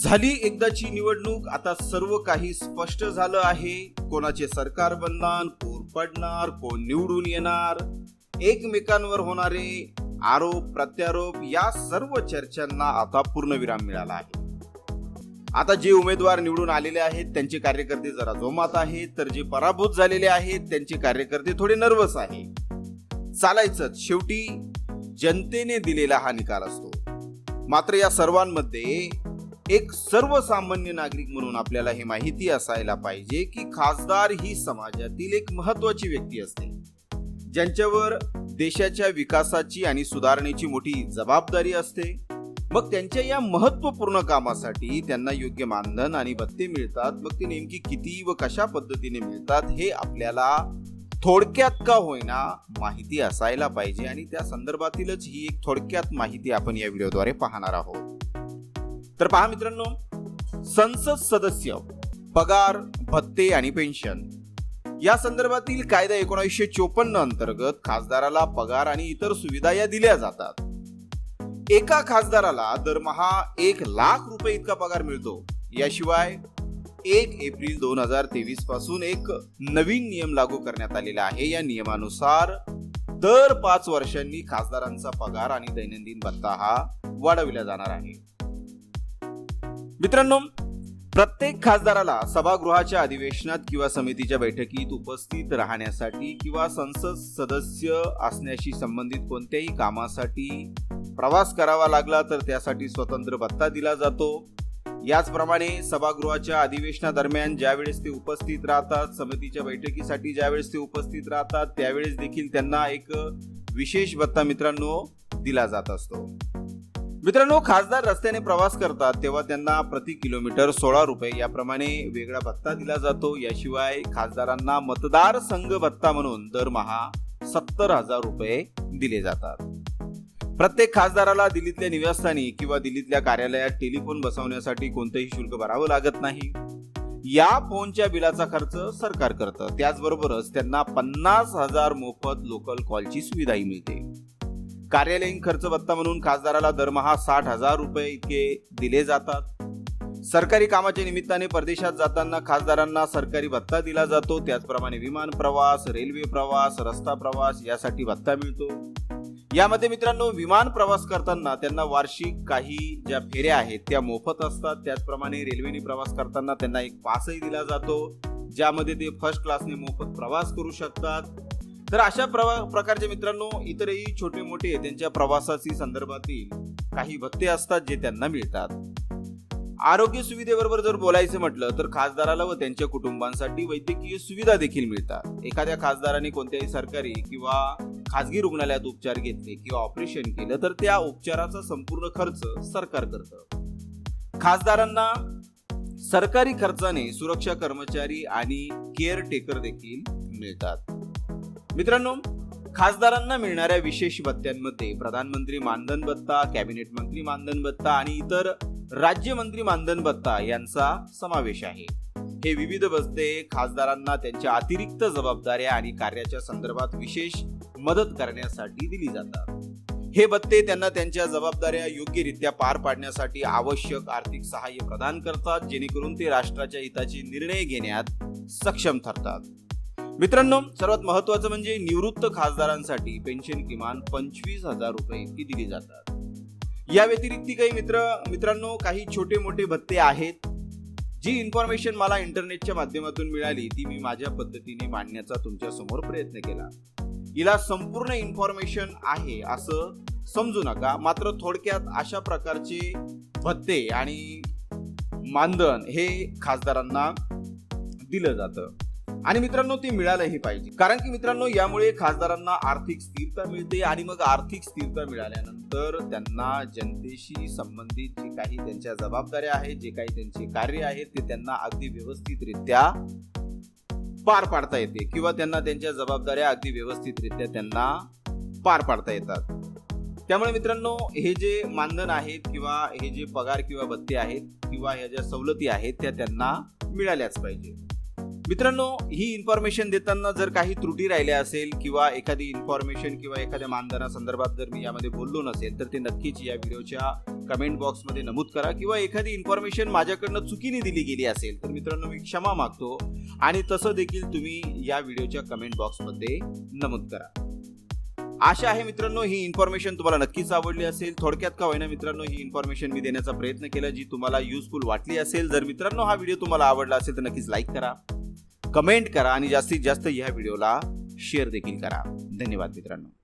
झाली एकदाची निवडणूक. आता सर्व काही स्पष्ट झालं आहे. कोणाचे सरकार बनणार कोण पडणार कोण निवडून येणार? एकमेकांवर होणारे आरोप प्रत्यारोप या सर्व चर्चांना आता पूर्णविराम मिळाला आहे. आता जे उमेदवार निवडून आलेले आहेत त्यांचे कार्यकर्ते जरा जोमात आहेत. तर जे पराभूत झालेले आहेत त्यांचे कार्यकर्ते थोडे नर्वस आहे चालायचं शेवटी जनतेने दिलेला हा निकाल असतो. मात्र या सर्वांमध्ये एक सर्वसामान्य नागरिक म्हणून आपल्याला हे माहिती असायला पाहिजे की खासदार ही समाजातील एक महत्वाची व्यक्ती असते. ज्यांच्यावर देशाच्या विकासाची आणि सुधारणेची मोठी जबाबदारी असते. मग त्यांच्या या महत्त्वपूर्ण कामासाठी त्यांना योग्य मानधन आणि भत्ते मिळतात. मग ते नेमकी किती व कशा पद्धतीने मिळतात हे आपल्याला थोडक्यात का होईना माहिती असायला पाहिजे आणि त्या संदर्भातीलच ही एक थोडक्यात माहिती आपण या व्हिडिओद्वारे पाहणार आहोत. तर पहा मित्रांनो संसद सदस्य पगार भत्ते आणि पेन्शन या संदर्भातील कायदा एकोणीसशे चोपन्न अंतर्गत खासदाराला पगार आणि इतर सुविधा या दिल्या जातात. एका खासदाराला दरमहा एक लाख रुपये इतका पगार मिळतो. याशिवाय एक एप्रिल दोन हजार तेवीसपासून एक नवीन नियम लागू करण्यात आलेला आहे. या नियमानुसार दर पाच वर्षांनी खासदारांचा पगार आणि दैनंदिन भत्ता हा वाढविला जाणार आहे. मित्रांनो प्रत्येक खासदाराला सभागृहाच्या अधिवेशनात किंवा समितीच्या बैठकीत उपस्थित राहण्यासाठी किंवा संसद सदस्य असण्याशी संबंधित कोणत्याही कामासाठी प्रवास करावा लागला तर त्यासाठी स्वतंत्र भत्ता दिला जातो. याचप्रमाणे सभागृहाच्या अधिवेशनादरम्यान ज्यावेळेस ते उपस्थित राहतात समितीच्या बैठकीसाठी ज्यावेळेस ते उपस्थित राहतात त्यावेळेस देखील त्यांना एक विशेष भत्ता मित्रांनो दिला जात असतो. मित्रांनो खासदार रस्त्याने प्रवास करतात तेव्हा त्यांना प्रति किलोमीटर सोळा रुपये याप्रमाणे वेगळा भत्ता दिला जातो. याशिवाय खासदारांना मतदार संघ भत्ता म्हणून दरमहा सत्तर हजार रुपये दिले जातात. प्रत्येक खासदाराला दिल्लीतल्या निवासस्थानी किंवा दिल्लीतल्या कार्यालयात टेलिफोन बसवण्यासाठी कोणतंही शुल्क भरावं लागत नाही. या फोनच्या बिलाचा खर्च सरकार करतं. त्याचबरोबरच त्यांना पन्नास हजार मोफत लोकल कॉलची सुविधाही मिळते. कार्यालयीन खर्च भत्ता म्हणून खासदाराला दरमहा साठ हजार रुपये इतके दिले जातात. सरकारी कामाच्या निमित्ताने परदेशात जाताना खासदारांना सरकारी भत्ता दिला जातो. त्याचप्रमाणे विमान प्रवास रेल्वे प्रवास रस्ता प्रवास यासाठी भत्ता मिळतो. यामध्ये मित्रांनो विमान प्रवास करताना त्यांना वार्षिक काही ज्या फेऱ्या आहेत त्या मोफत असतात. त्याचप्रमाणे रेल्वेने प्रवास करताना त्यांना एक पासही दिला जातो. ज्यामध्ये ते फर्स्ट क्लासने मोफत प्रवास करू शकतात. तर अशा प्रवा प्रकारचे मित्रांनो इतरही छोटे मोठे त्यांच्या प्रवासाची संदर्भातील काही भत्ते असतात जे त्यांना मिळतात. आरोग्य सुविधेबरोबर जर बोलायचं म्हटलं तर खासदाराला व त्यांच्या कुटुंबांसाठी वैद्यकीय सुविधा देखील मिळतात. एखाद्या खासदाराने कोणत्याही सरकारी किंवा खासगी रुग्णालयात उपचार घेतले किंवा ऑपरेशन केलं तर त्या उपचाराचा संपूर्ण खर्च सरकार करतं. खासदारांना सरकारी खर्चाने सुरक्षा कर्मचारी आणि केअर टेकर देखील मिळतात. मित्रांनो खासदारांना मिळणाऱ्या विशेष भत्त्यांमध्ये प्रधानमंत्री मानधन भत्ता कॅबिनेट मंत्री मानधन भत्ता आणि इतर राज्यमंत्री मानधन भत्ता यांचा समावेश आहे. हे विविध भत्ते खासदारांना त्यांच्या अतिरिक्त जबाबदाऱ्या आणि कार्याच्या संदर्भात विशेष मदत करण्यासाठी दिली जातात. हे भत्ते त्यांना त्यांच्या जबाबदाऱ्या योग्यरित्या पार पाडण्यासाठी आवश्यक आर्थिक सहाय्य प्रदान करतात जेणेकरून ते राष्ट्राच्या हिताचे निर्णय घेण्यात सक्षम ठरतात. मित्रांनो सर्वात महत्वाचं म्हणजे निवृत्त खासदारांसाठी पेन्शन किमान पंचवीस हजार रुपये इतकी दिली जातात. या व्यतिरिक्त काही मित्र मित्रांनो काही छोटे मोठे भत्ते आहेत. जी इन्फॉर्मेशन मला इंटरनेटच्या माध्यमातून मिळाली ती मी माझ्या पद्धतीने मांडण्याचा तुमच्यासमोर प्रयत्न केला. हिला संपूर्ण इन्फॉर्मेशन आहे असं समजू नका. मात्र थोडक्यात अशा प्रकारचे भत्ते आणि मानधन हे खासदारांना दिलं जातं. आणि मित्रांनो ते मिळालंही पाहिजे. कारण की मित्रांनो यामुळे खासदारांना आर्थिक स्थिरता मिळते आणि मग आर्थिक स्थिरता मिळाल्यानंतर त्यांना जनतेशी संबंधित जे काही त्यांच्या जबाबदाऱ्या आहेत जे काही त्यांचे कार्य आहेत ते त्यांना अगदी व्यवस्थितरित्या पार पाडता येते किंवा त्यांना त्यांच्या जबाबदाऱ्या अगदी व्यवस्थितरित्या त्यांना पार पाडता येतात. त्यामुळे मित्रांनो हे जे मानधन आहेत किंवा हे जे पगार किंवा भत्ते आहेत किंवा ह्या ज्या सवलती आहेत त्या त्यांना मिळाल्याच पाहिजे मित्रांनो ही इन्फॉर्मेशन देताना जर काही त्रुटी राहिल्या असेल किंवा एखादी इन्फॉर्मेशन किंवा एखाद्या मानधना संदर्भात जर मी यामध्ये बोललो नसेल तर ते नक्कीच या व्हिडिओच्या कमेंट बॉक्समध्ये नमूद करा किंवा एखादी इन्फॉर्मेशन माझ्याकडनं चुकीने दिली गेली असेल तर मित्रांनो मी क्षमा मागतो आणि तसं देखील तुम्ही या व्हिडिओच्या कमेंट बॉक्समध्ये नमूद करा. आशा आहे मित्रांनो ही इन्फॉर्मेशन तुम्हाला नक्कीच आवडली असेल. थोडक्यात का होईना मित्रांनो ही इन्फॉर्मेशन मी देण्याचा प्रयत्न केला जी तुम्हाला युजफुल वाटली असेल. जर मित्रांनो हा व्हिडिओ तुम्हाला आवडला असेल तर नक्कीच लाईक करा. कमेंट करा आणि जास्तीत जास्त ह्या व्हिडिओला शेअर देखील करा. धन्यवाद मित्रांनो.